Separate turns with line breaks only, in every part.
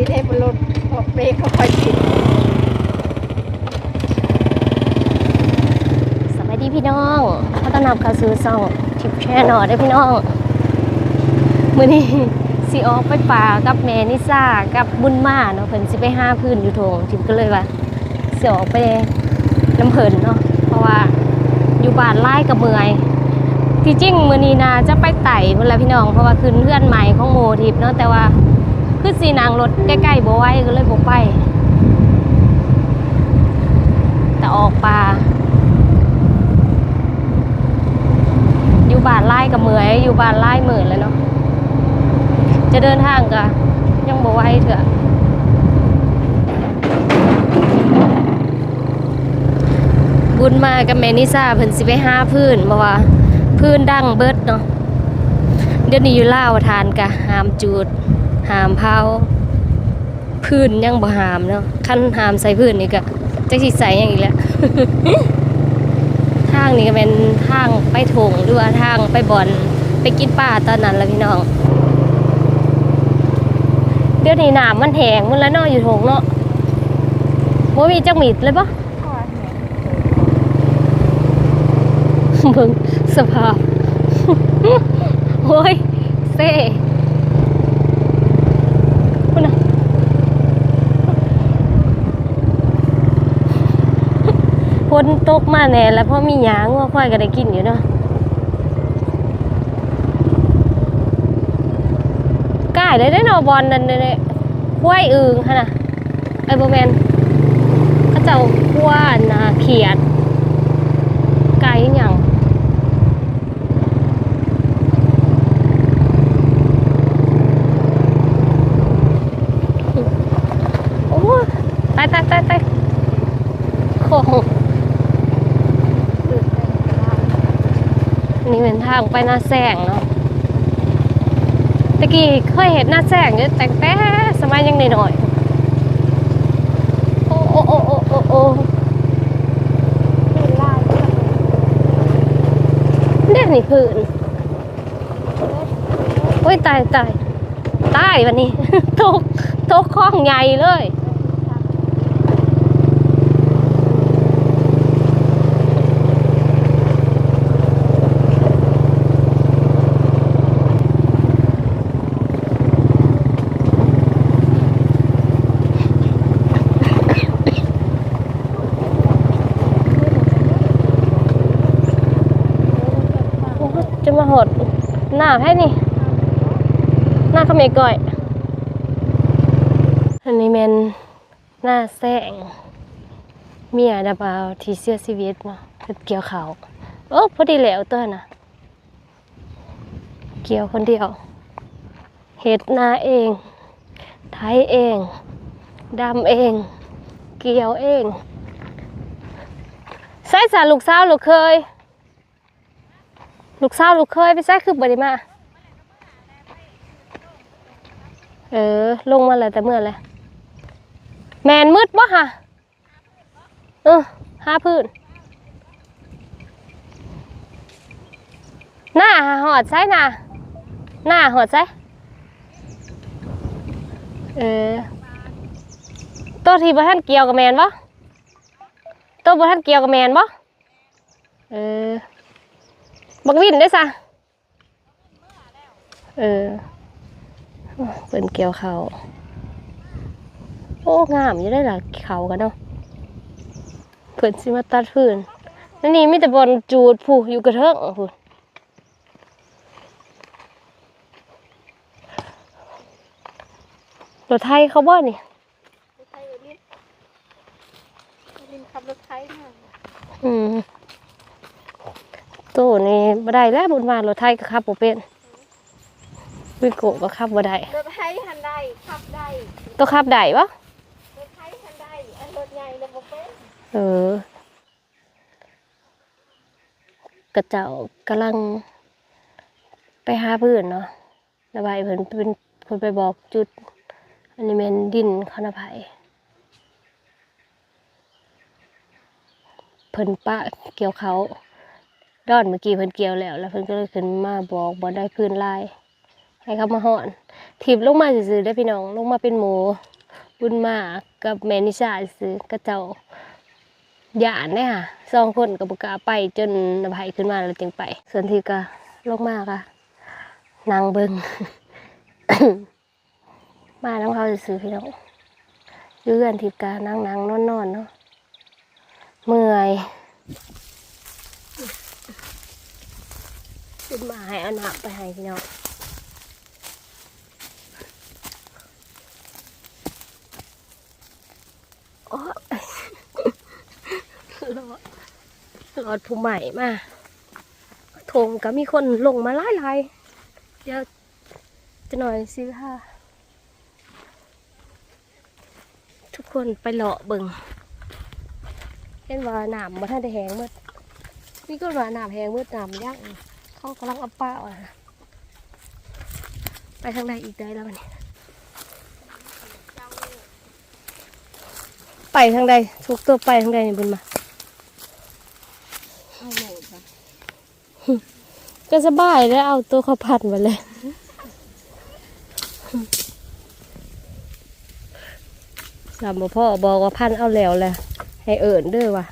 ลีเทพรถออกเบรกเขาคอยติด
สวัสดีพี่น้องขอต้อนรับเข้าสู่ช่องทิปแชร์หนอได้พี่น้อง มื้อนี้สิออกไปป่ากับแม่นิซ่ากับบุญมาเนาะเพิ่นสิไปห้าพื้นอยู่ทงทิปก็เลยว่าสิออกไปน้ำเพิ่นเนาะเพราะว่าอยู่บ้านไล่กับเมื่อยที่จริงมือนีนาจะไปไต่พุ่นละพี่น้องเพราะว่าขึ้นเพื่อนใหม่ของโมทิปเนาะแต่ว่า คือสีนางรถใกล้ๆบ่ไหวก็เลยบ่ไป แต่ออกป่าอยู่บ้านไล่กับเหมยอยู่บ้านไล่หมื่นเลยเนาะจะเดินทางก็ยังบ่ไหวเถอะบุญมากับแมนิซาเพิ่นสิไปหาพื้นบ่ว่า พื้นดังเบิดเนาะเดี๋ยวนี้อยู่ล่าวทานกะหามจูด หามเผาพื้นยังบ่หามเนาะคันหามใส่พื้นนี่ก็จักสิใส่ยังอีกแล้วทางนี้ก็เป็นทางไปถงหรือว่าทางไปบอนไปกินป่าตอนนั้นแหละพี่น้องเดี๋ยวนี้น้ำมันแหงมันแล้วเนาะอยู่ถงเนาะว่ามีจักมีดเลยปะ
เนี่ย
เบิ่งสภาพโอ้ยเซ่คุณน่ะฝ นตกมาแน่แล้วเพราะมีหยางว่าควายก็ได้กินอยู่เนาะใกล้เลยได้นอบอลนั่นเลยห้วยอึงฮะนะไอ้โบแมนเขาเจ้าขั้วนาเขียดไกลอหย่างโอ้ยตายตายตายตายโค้งนี่เป็น ทางไปหน้าแสงเนาะตะกี้เคยเห็นหน้าแสงอยู่แต่แต่สมัยยังหน่อยโอ้โอ้โอ้โอ้โอ้โอ้
คือลายเพื่อน
เนี่ยนี่พื้นโอ้ยตายตายตายวันนี้ตกตกคล้องใหญ่เลย โอ้ยจะมาหด หน้าให้นี่หน้าเขมรก่อย อันนี้เป็นหน้าแสงเมียดาบาวที่เสียชีวิตเนาะเกี่ยวเขาโอ้พอดีแล้วต้อนะเกี่ยวคนเดียวเฮ็ดนาเองไถเองดำเอง เกี่ยวเองใส่สารลูกสาวลูกเคย ลูกสาวลูกเคยไปใส่คือบไดิมาเออ ลงมาเลยแต่เมื่อไรแมนมืดบ่ฮะเออห้าพื้นหน้าหอดใส่หน้าหน้าหอดใส่เออตัวที่บ่ท่านเกี่ยวกับแมนบ่ตัวบ่ท่านเกี่ยวกับแมนบ่เออ บักวินได้ซะเออเป็นเกี่ยวเขาโอ้งามอยู่ได้ล่ะเขากันเนาะเพิ่นสิมาตัดพื้นนั่นนี่มีแต่บอลจูดผู้อยู่กระเทิงผู้รถไทยเขาบ่นี่
รถไทยเอลินเอลินขับรถไทยมา
อืม ตู้นี่บ่ได้แล้วบุญมารถไทยก็ขับบ่เป็นวิโกะก็ขับบ่ได้
รถไทยทันได้ขับได้
ตัวขับได้ปะ
รถไทยทันได้อันรถใหญ่เลยบ่เป็น
เออกระเจ้ากำลัง ไปหาเพื่อนเนาะระบายเพิ่นเป็นเพิ่นไปบอกจุดอันนี้เป็นดินคอนภัยเพิ่นปะเกี่ยวเขา ดอนเมื่อกี้เพิ่นเกี่ยวแล้ว แล้วเพิ่นก็เลยขึ้นมาบอกบ่ได้พื้นลายให้เขามาห่อนถีบลงมาซื่อๆได้พี่น้องลงมาเป็นหมูบุญมากับแม่นิชาซื้อกระเจ้าหยานเนี่ยค่ะสองคนกับบุกาไปจนนภัยขึ้นมาแล้วจึงไป ส่วนที่ก็ลงมากะนางเบิงมาน้ำเขาซื้อพี่น้องยืเอนทิพกานั่งนั่งนอนนอนเนาะเมื่อย ขึ้นมาให้อาหนักไปให้พี่น้องโอ้รอดรอดผู้ใหม่มาทงก็มีคนลงมาหลายหลายเดี๋ยวจะหน่อยซื้อค่ะ ทุกคนไปเลาะเบิงเห็นว่าหนามมาท่านได้แหงมืดนี่ก็ว่าหนามแหงมืดหนามย่าง เขากำลังเอาป้าอะไปทางใดอีกได้แล้ววันนี้ไปทางใดทุกตัวไปทางใดนี่บุญมา
เอาโหลดค่ะ
ก็สบายแล้วเอาตัวเขาพันมาเลยสามบ่พ่อบอกว่าพันเอาแล้วแหละให้เอิญเด้อว่ะ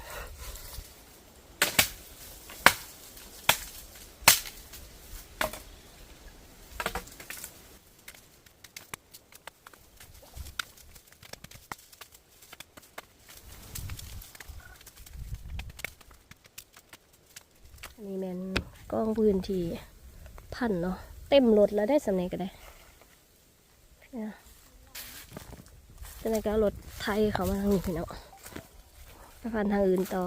อันนี้แมนกล้องพื้น ที่พันเนาะเต็มรถแล้วได้สำเนียก็ได้เนี่ยจะในการถไทยเขามาทางนี้พี่น้องไปฟันทางอื่นต่อ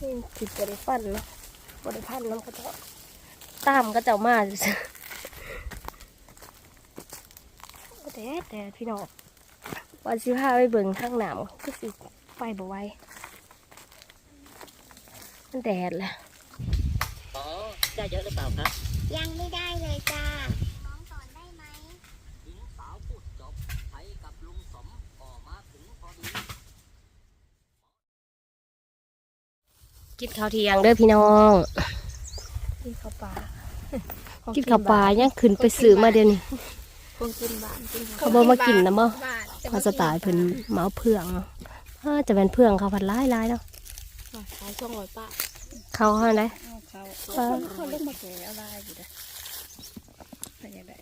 นี่จิบบริฟันเนาะบริพันน้ำกระเจ้าตามกระเจ้ามาซื่อๆแต่แต่พี่น้องวันสิพาไปเบิ่งทางหนามก็สิไปบ่ไหว มันแดดแหละ
อ๋อได้เยอะหรือเปล่าครับ
ยังไม่ได้เลยจ้า
หญิงสาวพูดจบไทยกับลุงสมออกมาถึงพอดี
กินข้าวเที่ยงเด้อพี่น้อง
กินข้าวปลา
กินข้าวปลายังขึ้นไปซื้อมาเดี๋ยวนี้
คงกินบ้านกิน
เขาบอกมากินนะมั้ง
บ้านแต่
เขาสไตล์เพิ่นเมาเพื่องเนาะอ้าจะเป็นเพื่องเขาพันร้ายร้ายๆเนาะ
ขายช่วงร้อยป้า
เขาเขาไหน
เขาคนเขาเล่นมาแก่อะไรอยู่เด้อไปยังไง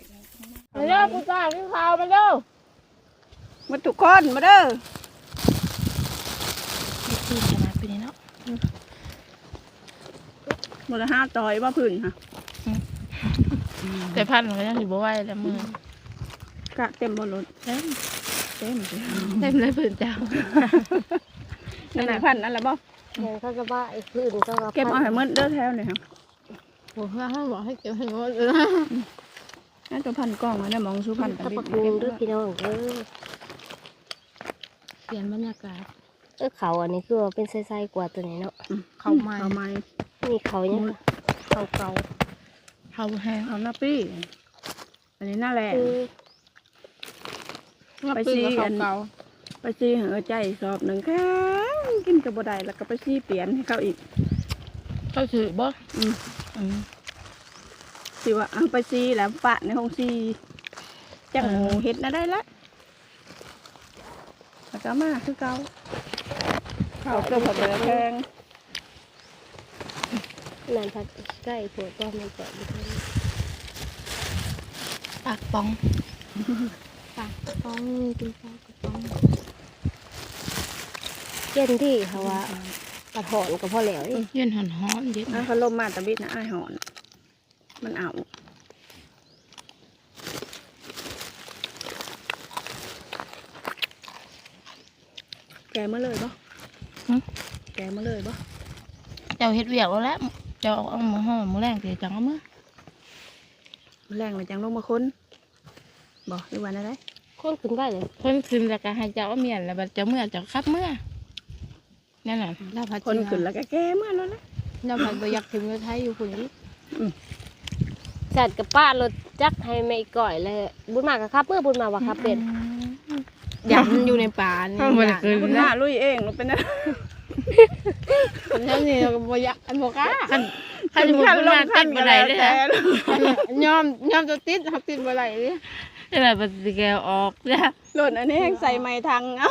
มาเร็วกูจ้ากินข้าวมาเร็ว
มาทุกคนมาเด้อ
กินขนาดเป็นเนาะ
หมดละห้าจอยว่าพื้นค่ะ
แต่พันมันยังถือบ่ไหวแล้วมือกะ
เต็มบนรถ
เต็ม
เต็มสิ
เต็มเลยพื้นเจ้า
นั่นไหนพันนั่นแหละบ่
แม่เขาจะบ้าไอ้พื้นเขาก็
เก็บเอาให้หมดเด้อแถวเลยค่ะ
ผมว่าให้บอกให้เก็บให้หมดเลย
นั่นตัวพันกล้องมาได้มองสู้พัน
ตะ
กัน
ปักยุงเด้อพี่น้องเด้อ
เปลี่ยนบรรยากาศ
เออเขาอันนี้คือว่าเป็นไส้ๆกว่าตัวนี้เนาะ
เข้าไม้
เอาไม้
นี่เขายัง
เขาเก่า
เข้าแห้ง
เอาหน้าปี้อันนี้หน้าแหลง
คือ
ไปซีอันไปซีเหอใจสอบหนึ่งแค่ กินกับบได้แล้วก็ไปซีเปลี่ยนให้เขาอีก
เขาถือบ่
อืม
อืม
สิว่าเอาไปซีแล้วปะในห้องซีจังหมูเห็ดน่ะได้ละแล้วก็มาคือเก่าเขาเติมผักเบอแพง
นั่นพักใกล้ปวดว่ามันเปิดอยู่ตรงนี้
ปากปองปากปองกินปากปอง
เย็นที่เขาว่าปัดหอนกับพ่อแหล้วนี่
เย็นหอนหอนเย็น
อะเขาลมมาตะบิดนะอ้ายหอน มันเอาแกมาเลยบ่แกมาเลยบ่
เจ้าเฮ็ดเวียกแล้วแหละเจ้าเอาหมูห่อหมูแรงเสียจังเอามื่อ
แรงเลยจังลงมาค้นบ่หรือวันอะไร
คนขึ้นไปเลย
เพิ่นขึ้นแล้วก็ให้เจ้าเอาเมียนแล้วบัดเจ้าเมื่อเจ้าขับเมื่อ นั่นน่ะเราพัด
คนขึ้นแล้วก็แกมาแล้วนะ
เราพัดบ่อยากถึงเมืองไทยอยู่คนนี้
จัดกับป้ารถจักให้ไม่ก่อยเลย บุญมากับครับเมื่อบุญมาว่าครับเป็น
อยากมันอยู่ในป่านี่อยาก
คุณหาลุยเองหรือเป็นอะไร
คนเท่านี้เราก็บ่อยากอันบ่กล้าคันคันสมมุติมันมาติดบ่ได้เลย
แท้
นะยอมยอมจะติดหักติดบ่ได้เลย นี่แหละปฏิแกวออกจ้ะ
รถอันนี้แห้งใส่ไม้ทางเอา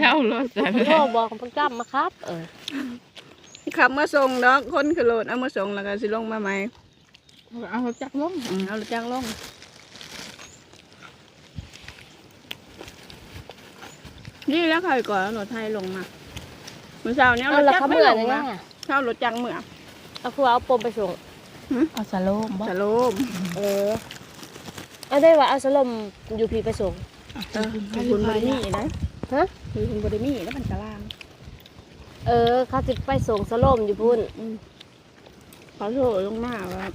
เข้ารถใส่
โอ้บอกเพิ่นกลับมาครับ เออ
ขับมาส่งดอกคนคือรถเอามาส่งแล้วก็สิลงมาใหม่
เอาจักรลง
อืมเอารถจักรลงนี่แล้วใครก่อนเอารถไทยลงมาเมื่อเช้าเนี้ย
เอา
รถ
ละ
จัก
เขา
รไม่
เมื่อ
ลง
เลย
นะ
นะ
เช้ารถจักรเมื่อ
เอาคือเอาปมไปส่ง
เอาสโลมบ่
จะโลม
เออ เอาได้ว่าเอาสลมอยู่พีไปส่ง
เออคือคุณบริมีนะ
ฮะ
คือคุณบริมีแล้วมันกระล่าง
เออ เขาจะไปส่งสลมอยู่พุ่น
อืมเขาโทรลงมาว่า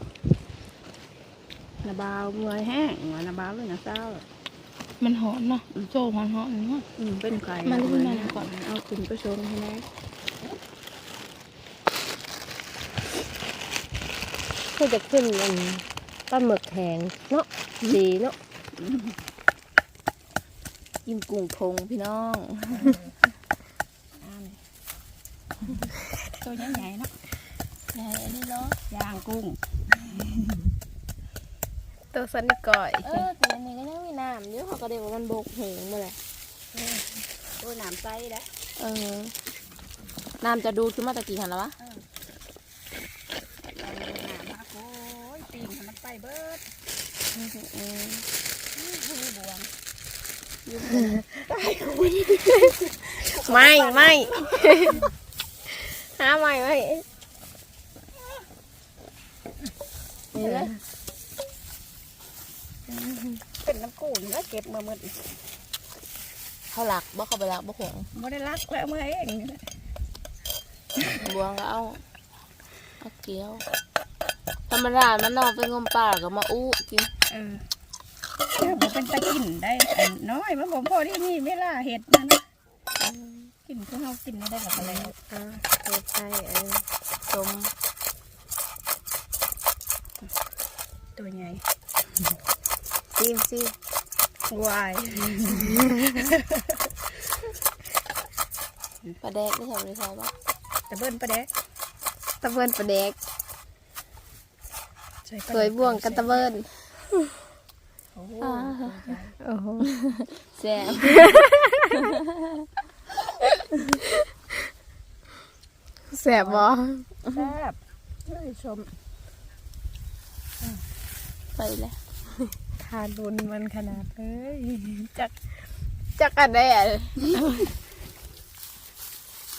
นาบาวเมื่อยแห้งว่านาบาวเลยนะเศร้า
มันหอนเนาะโซ่หอนหอนเนาะ
อืมเป็นไข่
มาเล่น
เมื่อย
มาก่อน
เอาขึ้นไปชงให้แม่
เพื่อจะขึ้นอัน ปลาหมึกแข็งเนาะสีเนาะ
ยิ้มกุ้งพงพี่น้องตัวใหญ่ๆเนาะใหญ่อันนี้เนาะ
ย่างกุ้ง
ตัวสันนิก่อย
เออแต่อันนี้ก็ยังมีน้ำอยู่เขาก็เดี๋ยวามันบกเหงมาเลย
โอ้ยน้ำใสแล้ว
เออน้ำจะดูขึ้นมาตะกี้หันแล้ววะ
น้ำมาโอ้ยปี นให้มันไปเบิด
ไม่ไม่หาไม่ไม่
เป็นน้ำกุ้งแล้วเก็บมาหมด
เขาหลักบ่เขาไปหลักบ่ห่วง
ไม่ได้รักแล้วเมื่อเองนี่และ
บวงก็เอาเอาเกี๊ยว ธรรมดามันนอนไปงมป่าก็มาอู้กิน
เออเดี๋ยวมันเป็นตะกินได้อันน้อยมันผมพอที่มีเวลาเห็ดนะนะกินก็เฮากินไม่ได้หรอกอะไร
อ่าเปิดใจเออ
จม
ตัวใหญ่
ซีมซี
วาย
ปลาแดกไม่ใช่ไม่ใช่ปะ
ตะเบิ้นปลาแดก
ตะเบิ้นประเด็ก
ส่ปลา
สวยบ่วงกันตะเบิน
โอ้โห
โอ้โห
แซ่บ
แสบบ่
แซ่บเฮ้ยชม
ไปเลย
ทานบุญมันขนาดเลยจักจักกันได้อะ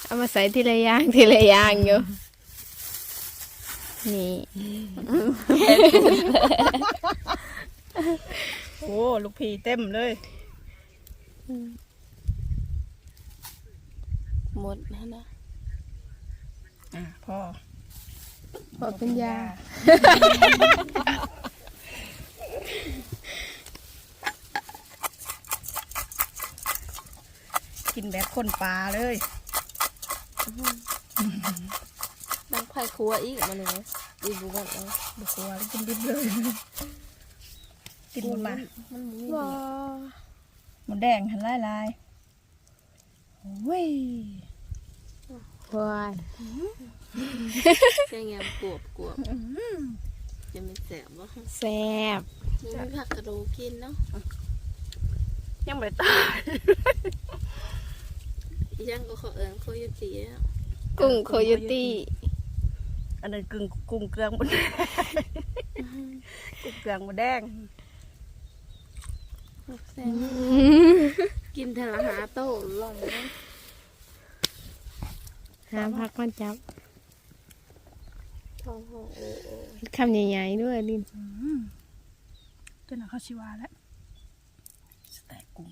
เอามาใส่ทีละอย่างทีละอย่างอยู่ นี่
โอ้ลูกพีเต็มเลย
หมดนะนะ
อะพ่อ
บอกเป็นยา
กินแบบคนปลาเลย
นั่งไผ่ครัวอีกมาเลยดีบุกันเอา
บุกลัวเลยกินดิบเลยกินหมดมา
มันมี
ว้า
หมดแดงหันลายลายโอ้ย
วาย
แค่งามกวบกวบจะไม่แสบวะ
แซ่บ
ยังมีผักกระโดกินเนาะ
ยังไม่ได้ตาย
อีย่างก็เขาเอิญเขาอยู่ตีอะ
กุ้งโคโยตี้
อันนั้นกึ่งกุ้งเกลืองหมดแดงกุ้งเกลืองหมดแดง
แซ่บกินทะละหาโต้หล่อนนะ
หาพักมันจับ
ท้องห้องโอ้โอ้
คำใหญ่ๆด้วยลิน
เจ้าหน้าเขาชิวาแล้วสแต็กกุ้ง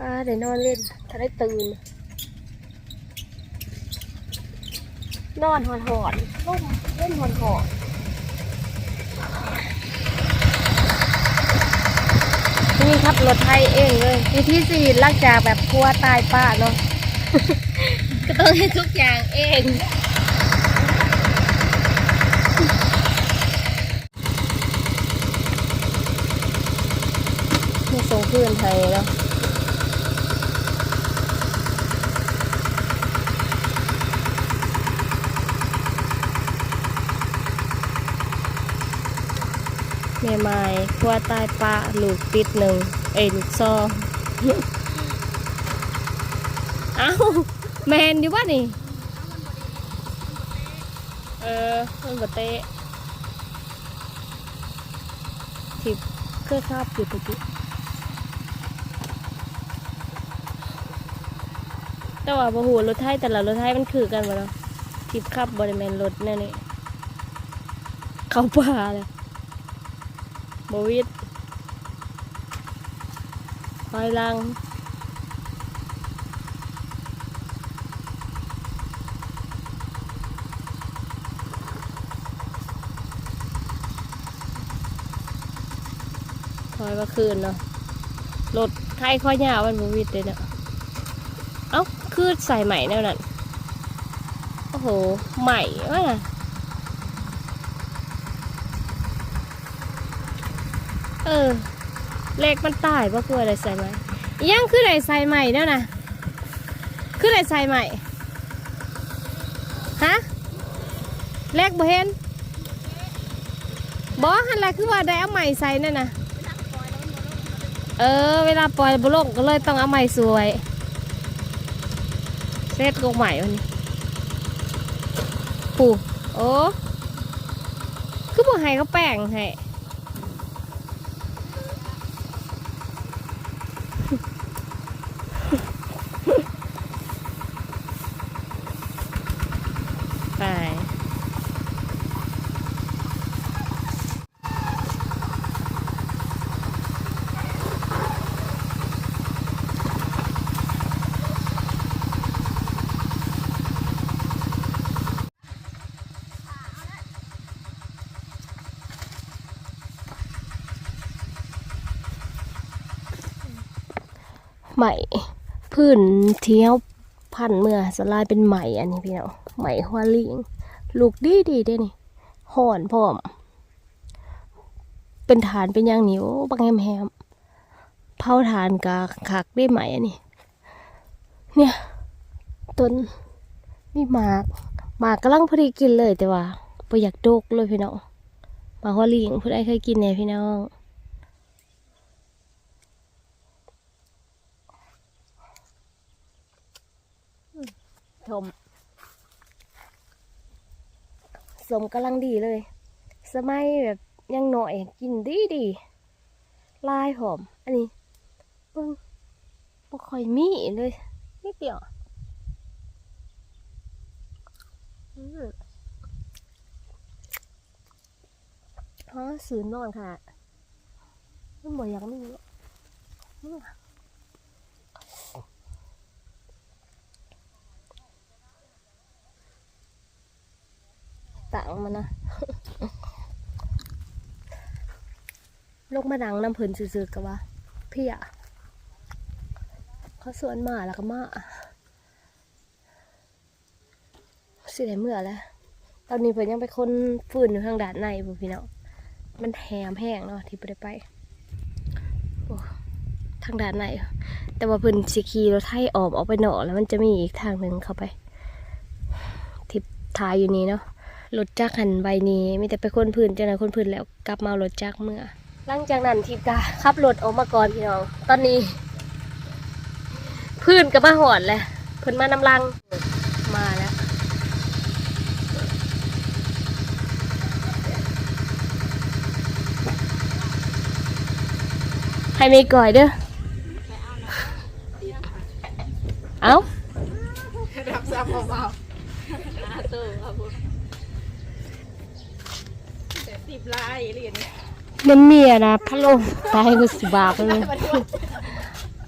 ป้าเดี๋ยวนอนเล่นถ้าได้ตื่น นอนหอนหอนล่มเล่นหอนหอนนี่ครับรถไทยเองเลยวิธีสี่ลักจากแบบกลัวตายป้าเนาะก็ต้องให้ทุกอย่างเองไม่ส่งคืนไทยเนาะม่ไม้ครัวใต้ปลาลูกติดหนึ่งเอ้ยลูกซองเอ้าแมนอยู่ป่ะนี่ เออมันบเตะทิบเครื่องคาบอยู่ตะกี้แต่ว่าบ่หูรถไทยแต่ละรถไทยมันคือกันบ่เนาะทิบขับบริเวณรถแน่นี่ เข้าป่าเลย บวิดคอยลังคอยว่าคืนเนาะรถไทยข้อยาวมันบวิดเลยเนาะเอ้า คือใส่ใหม่แนวนั้น โอ้โห ใหม่วะน่ะ ออเลขมันตายเพราะคืออะไรใส่ใหม่อิหยังคืออะไรใส่ใหม่แล้วนะคืออะไรใส่ใหม่ฮะเลขบ่เห็นบอหันอะไรคือว่าได้เอาใหม่ใส่นั่นนะเออ เวลาปล่อยบุลงก็เลยต้องเอาใหม่สวยเซตกงใหม่วันนี้ปูโอ้คือบ่ให้เขาแป้งให้ไป ไหมพื้นเที่ยวพันเมื่อสลายเป็นไหม่อันนี้พี่น้องไหมหัวลิงลูกดีดีเด้นี่ห่อนพร้อม เป็นฐานเป็นยางเหนี้โอ้บางแฮมแฮมเผาฐานกะคักได้ไหม่อันนี้เนี่ยต้นมีหมากหมากกำลังพอดีกินเลยแต่ว่าไ่อยากโดกเลยพี่น้องหมากหัวลิงเพื่อนไอ้เคยกินเนี่ยพี่น้อง ชม สมกำลังดีเลย สมัยแบบยังหน่อยกินดีดีลายหอม อันนี้เบิ่งบ่ค่อยมีเลยนิดเดียวอืมอ๋อสืนนอนค่ะมันบ่อยากมีหรอกอืม ต่างมันนะลงมาดังน้ำเพลินซื่อๆกับว่าเพี่อะเขาสวนมาแล้วก็มาสิได้เมื่อแล้ว ตอนนี้เพิ่นยังไปคนฟืนอยู่ทางด้านในบุพี่น้องมันแหมแห้งเนาะที่ไปได้ไปทางด้านในแต่ว่าเพิ่นสิขี่รถไถออกออกไปหนอกแล้วมันจะมีอีกทางหนึ่งเข้าไปทิศทายอยู่นี้เนาะ รถจักรหันใบนี้มีแต่ไปคนพื้นจังนั้นคนพื้นแล้วกลับมารถจักรเมื่อหลังจากนั้นทีมกาขับรถออกมาก่อนพี่น้องตอนนี้ พื้นกับมาหอดเลยเพิ่นมานำลังมาแล้วให้ไมีก่อยเด้อ
ลายเหรียญเนี่ย
มันมีอะนะพะโลตายกูสิบาปเลย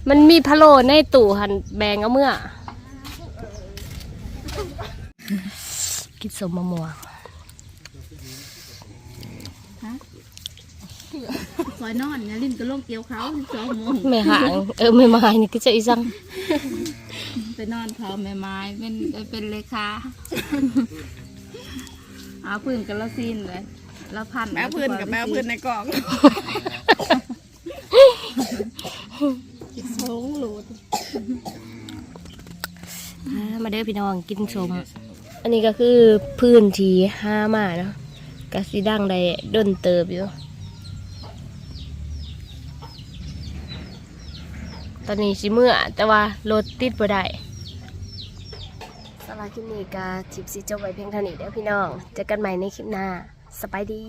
มันมีพะโลในตู้หันแบงเอาเมื่อ กินสมมะม่วง
คอยนอนเนี่ยลิ้นก็ลงเกี่ยวเขาสองโมง
ไม่หางเออไม่มานี่ก็จะอีสัง
ไปนอนเขาแม่ไม้เป็นเป็นเลขาเอาพื้นกันแล้วสิ้นเลยแแล้วพัน
แมวพื้นกับแมวพื้นในกล่อง
โงโหลด
มาเด้อพี่น้องกินชม อันนี้ก็คือพื้นที่ห้ามาเนาะกะสีดังได้ด้นเติบอยู่ ตอนนี้ชิเมื่อแต่ว่ารถติดบ่ได้สำหรัคลิปนี้กับทิปซีจบไว้เพียงเท่านี้เด้อพี่น้องเจอกันใหม่ในคลิปหน้า สบายดี